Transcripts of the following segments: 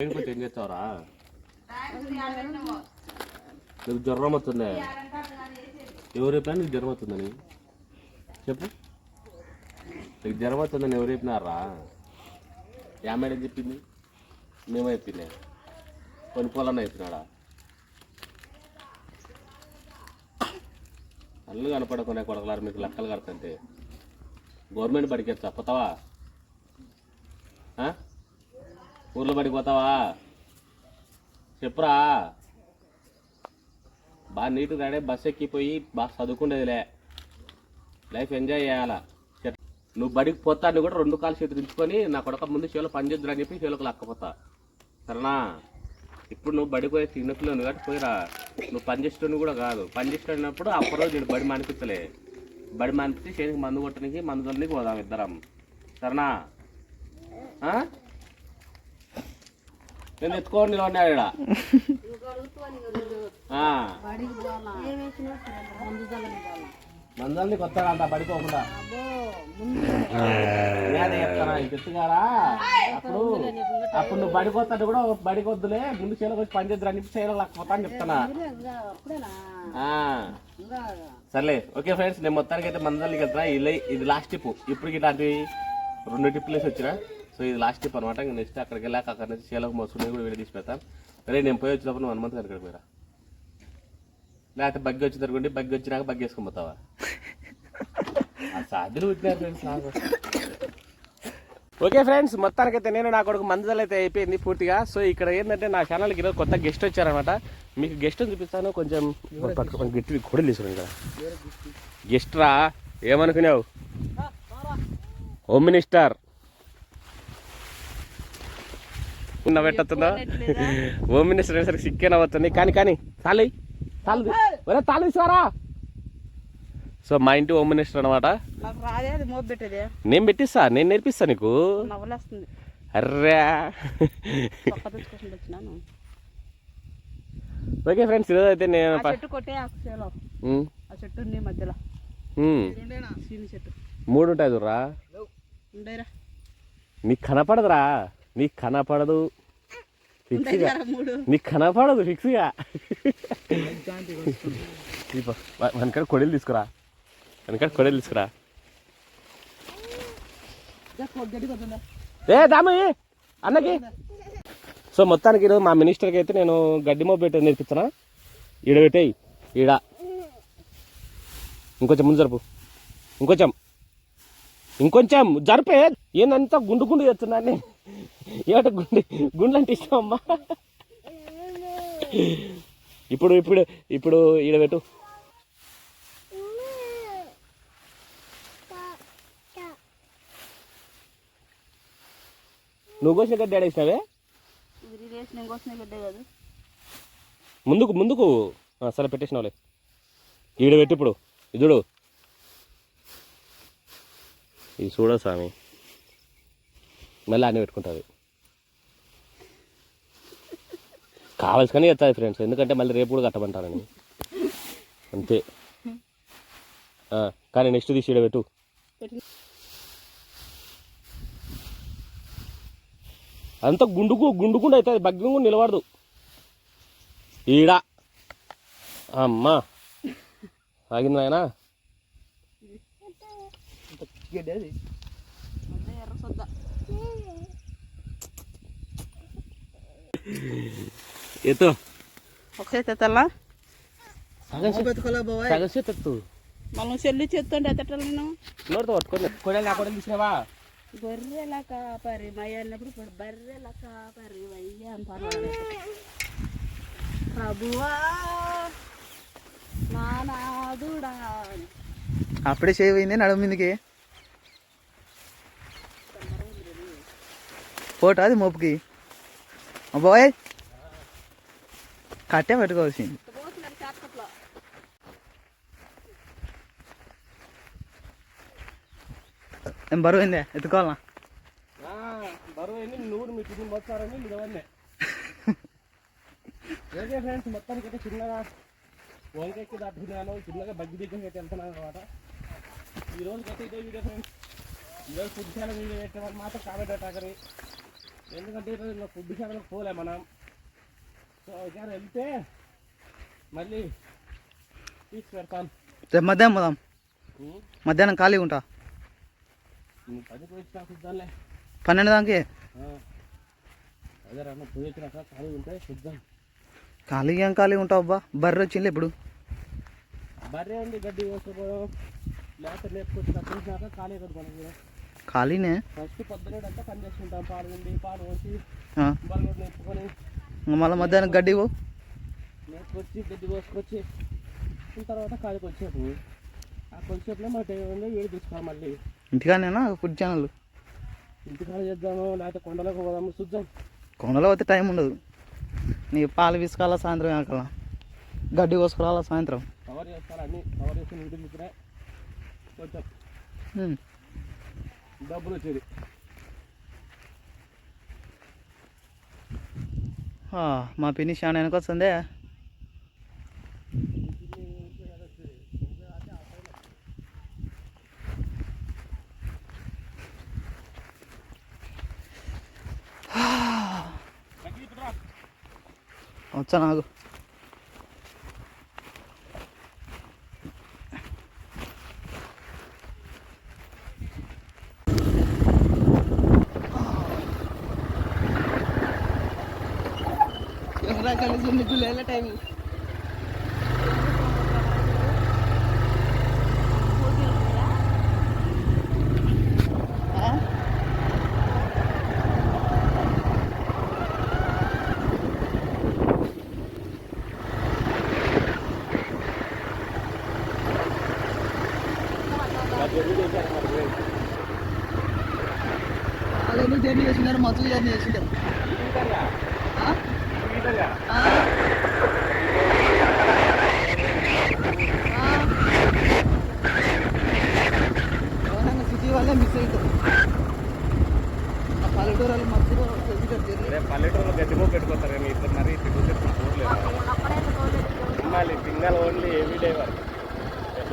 లేకపోతే ఏం చేస్తావురా? నీకు జ్వరం వస్తుందా. ఎవరు చెప్పినా నీకు జ్వరం వస్తుందని? చెప్పు. నీకు జ్వరం వస్తుందని ఎవరు చెప్పినారా? యా మేడం చెప్పింది మేమే చెప్పింది. కొనుక్కోవాలన్నా చెప్పినాడా? కళ్ళు కనపడకునే కొడకలారు మీకు లెక్కలు కడతంటే గవర్నమెంట్ బడికి చెప్పతావా ఊర్లో పడిపోతావా? పోతావా చెప్పురా. బాగా నీట్గా రాడే బస్ ఎక్కిపోయి బాగా చదువుకుండేదిలే. లైఫ్ ఎంజాయ్ చేయాలా? చెప్- నువ్వు బడికి పోతాను కూడా రెండు కాలు చేతులు నా కొడక ముందు చేలో పని అని చెప్పి చేలోకి లక్కపోతా. సరేనా? ఇప్పుడు నువ్వు బడికి పోయే చిన్నపిల్లలు నువ్వు కాబట్టి పోయిరా. నువ్వు పని చేసేటోని కూడా కాదు. పని చేసేటప్పుడు అప్పటిరోజు నేను బడి మానిపించలే బడి మానిపించి చేనికి మందు కొట్టడానికి మందు పోదాం ఇద్దరం. సరేనా? ఆ? నేను ఎత్తుకోండి ఈడ. ఆ. మందల్ని కొత్తగా అంత పడిపోకుండా. నేనే చెప్తానా ఈ చెట్టుగారా అప్పుడు అప్పుడు నువ్వు బడిపోతాడు కూడా బడికి వద్దులే ముందు చేలోకి వచ్చి పని చేద్దరు అని చెప్పి చేలో లేకపోతా అని చెప్తానా. సర్లే ఓకే ఫ్రెండ్స్ నేను మొత్తానికి అయితే మందల్ని వెళ్తున్నా ఇది ఇది లాస్ట్ టిప్ ఇప్పుడు ఇలాంటివి రెండు టిప్పులు వేసి వచ్చిన సో ఇది లాస్ట్ టిప్ అనమాట ఇంకా నెక్స్ట్ అక్కడికి వెళ్ళాక అక్కడ నుంచి చేలోకి మోసుకుని కూడా వీడియో తీసి పెడతాం. సరే నేను పోయి వచ్చినప్పుడు నువ్వు హనుమంత్ గారికి పోయిరా. లేకపోతే బగ్గి వచ్చి తరుగుండి బగ్గి వచ్చినాక బగ్గి వేసుకొని పోతావా? ఆ సాధ్యులు పుట్టినారు ఓకే ఫ్రెండ్స్ మొత్తానికైతే నేను నా కొడుకు మందులు అయితే అయిపోయింది పూర్తిగా. సో ఇక్కడ ఏంటంటే నా ఛానల్కి ఈరోజు కొత్త గెస్ట్ వచ్చారనమాట మీకు గెస్ట్ చూపిస్తాను కొంచెం పట్టుకొని గట్టి కొడలు తీసుకుని ఇక్కడ గెస్ట్ రా ఏమనుకున్నావు? హోమ్ మినిస్టర్ నవ్వెట్టుతుందా హోమ్ మినిస్టర్ అనేసరికి సిక్కే నవ్వుతుంది కానీ కానీ తాళి తాళి ఒరే తాళి తీసుకురా సో మా ఇంటి హోమ్ మినిస్టర్ అనమాట నేను పెట్టిస్తా నేను నేర్పిస్తా నీకు. అర్రా. ఓకే ఫ్రెండ్స్ ఈరోజు అయితే నేను మూడు ఉంటాయి చూడరా. నీకు కనపడదురా. నీకు కనపడదు. ఫిక్స్గా నీకు కనపడదు ఫిక్స్గా వెనకాడ కొడలు తీసుకురా. వెనకాడ కొడలు తీసుకురా. ఏ దాము అన్నకి. సో మొత్తానికి ఈరోజు మా మినిస్టర్కి అయితే నేను గడ్డి మోపు పెట్టి నేర్పిస్తున్నా. ఈడ పెట్టేయి. ఈడ. ఇంకొంచెం ముందు జరుపు. ఇంకొంచెం. ఇంకొంచెం. జరిపే. ఏందంతా గుండు గుండు చేస్తున్నాన్ని ఏట గుండె గుండెలు అంటే ఇష్టం అమ్మా. ఇప్పుడు ఇప్పుడు ఇప్పుడు ఈడబెట్టు నువ్వు కోసిన గడ్డ ఆడేసినావే ముందుకు ముందుకు. సరే పెట్టేసినావులే. ఈడ ఇప్పుడు. ఇదుడు ఇది చూడ స్వామి. మళ్ళీ అన్నీ పెట్టుకుంటుంది. కావాల్సి కానీ ఎత్తాది ఫ్రెండ్స్ ఎందుకంటే మళ్ళీ రేపు కూడా కట్టమంటారని. అంతే. ఆ, కానీ నెక్స్ట్ తీసి పెట్టు. అంతా గుండుకు గుండుకుండా అవుతుంది బగ్గి కూడా నిలబడదు. ఈడ. అమ్మా. ఆగింది ఆయన ఎర్ర సొద్ద. ఎత్తు ఒకసారి తెత్తల్లా సగం చేతి ఎత్తు మనం చెల్లి చేస్తుంటే ఎత్తటం నేను నోటితో పట్టుకొని కొడలు నా కొడలు తీసుకురావా గొర్రెల కాపరి మయ్య అన్నప్పుడు ఇప్పుడు బర్రెల కాపరి వయ్య అంటారు ప్రభువా నానాదుడా అప్పుడే సేవ్ అయింది నడుము మీదకి ఫోటో అది మోపుకి బాయ్ కట్టే పెట్టుకోవాల్సింది ఏం బరువు అయిందే ఎత్తుకోవాలనా బరువు అయింది నూరు మీ టిఫిన్ వచ్చారని ఇదవన్నీ ఓకే ఫ్రెండ్స్ మొత్తానికి అయితే చిన్నగా వంకాయకి దాటుకున్నాను చిన్నగా బగ్గి దగ్గరికి అయితే వెళ్తున్నాను అనమాట ఈ రోజుకి అయితే ఇదే వీడియో ఫ్రెండ్స్ ఈరోజు ఫుడ్ ఛానల్ వీడియో పెట్టే వాళ్ళు మాత్రం కామెంట్ అటాకరి ఎందుకంటే ఈరోజు ఫుడ్ సెంటర్కి పోలే మనం. సో ఒకసారి వెళ్తే మళ్ళీ తీసి పెడతాను రేపు మధ్యాహ్నం పోదాం? మధ్యాహ్నం ఖాళీగా ఉంటా? పన్నెండు దానికి. అదే రన్న పోయి వచ్చినాక ఖాళీ ఉంటే చూద్దాం ఖాళీగా ఏం ఖాళీగా ఉంటావు అబ్బా? బర్రె వచ్చింది ఇప్పుడు. బర్రె ఉంది గడ్డి వేసుకోపోయాం లేకపోతే లేపుకొచ్చిన చూసినాక ఖాళీ ఖాళీనే? ఫస్ట్ పొద్దునేదంతా పని చేసుకుంటాం పాలు ఉండి పాలు పోసి నేర్చుకొని మళ్ళీ మధ్యాహ్నం గడ్డి నేర్చుకొచ్చి గడ్డి కోసుకొచ్చి దాని తర్వాత వచ్చేపు ఆ టైం తీసుకోవాలి మళ్ళీ. Food channel? ఇంటికాడ చేద్దాము లేకపోతే కొండలకు పోదాము చూద్దాం. కొండలో పోతే టైం ఉండదు. నీకు పాలు విసుకాలా సాయంత్రం ఆకలా గడ్డి కోసుకురావాలా సాయంత్రం? కవర్ చేస్తారు అన్నీ? కవర్ చేసి ఇంటికి తీసుకునే కొంచెం. ఉమ్. డబ్బులు వచ్చేది ఆ, మా పిన్ని చాలా వెనక వస్తుందే వచ్చా నాకు టైం వాళ్ళు జర్నీ చేసినారు మత్తు జర్నీ చేసింటారు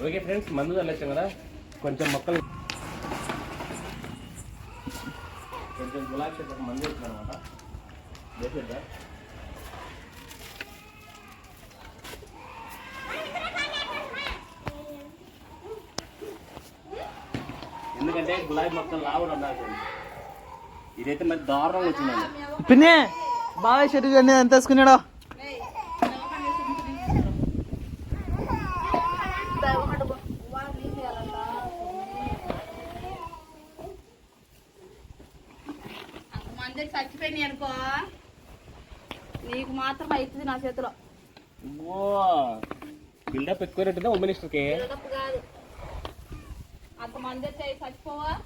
ఓకే ఫ్రెండ్స్ మందు చల్లొచ్చాం కదా? కొంచెం మొక్కలు కొంచెం గులాబీ చెట్లకు మందు వేసాం అనమాట వేసేద్దా? ఎందుకంటే గులాబీ మొక్కలు లావుడు అన్నారు ఇదైతే మరి దారుణంగా వచ్చిందండి. పిన్నే బాగా షెడ్యూల్ అన్నీ ఎంత వేసుకున్నాడో మంది చచ్చిపోయినాయి అనుకో. నీకు మాత్రం అవుతుంది నా చేతిలో. బిల్డప్ ఎక్కువ హోమ్ మినిస్టర్కి? బిల్డప్ కాదు. అంత మంది వచ్చాయి చచ్చిపోవా?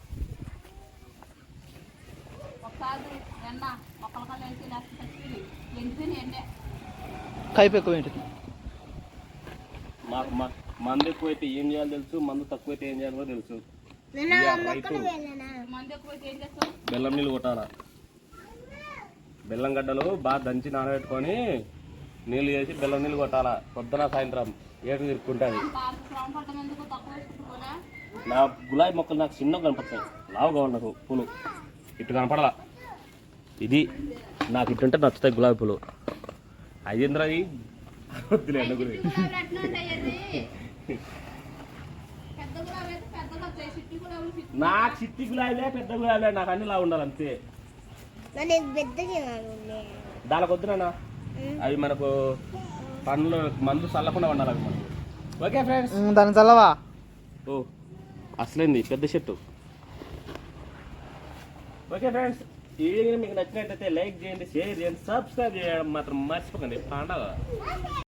ఒకసారి ఎండ మొక్కల కళ్ళు ఎంటి లేకపోతే చచ్చిపోయి ఎండిపోయినాయి ఎండే కైపు ఎక్కువ ఏంటి? మాకు మ- మందు ఎక్కువైతే ఏం చేయాలో తెలుసు మందు తక్కువైతే ఏం చేయాలో తెలుసు. రైతు. మంది ఎక్కువైతే ఏం చేస్తావు? బెల్లం నీళ్ళు కొట్టాలా? బెల్లం గడ్డలు బాగా దంచి నానబెట్టుకొని నీళ్ళు చేసి బెల్లం నీళ్ళు కొట్టాలా. పొద్దున సాయంత్రం ఏడు తిరుక్కుంటుంది నా గులాబీ మొక్కలు నాకు చిన్నగా కనిపిస్తాయి లావుగా ఉండవు పూలు. ఇటు కనపడాల. ఇది నాకు ఇటుంటే నచ్చుతాయి గులాబీ పూలు. వద్దులే చిట్టి కూడా ఎవరు చిట్టి నాకు చిట్టి గులాబీలే పెద్ద గులాబీలే నాకు అన్ని లా ఉండాలి అంతే. దానికి వద్దునా అవి మనకు పండ్లు మందు చల్లకుండా ఉండాలి అవి మనకు. Okay friends. దాని చల్లవా? ఓ అసలేంది పెద్ద చెట్టు. ఓకే ఫ్రెండ్స్ ఈ వీడియో మీకు నచ్చినట్టయితే లైక్ చేయండి షేర్ చేయండి సబ్స్క్రైబ్ చేయడం మాత్రం మర్చిపోకండి. పండగ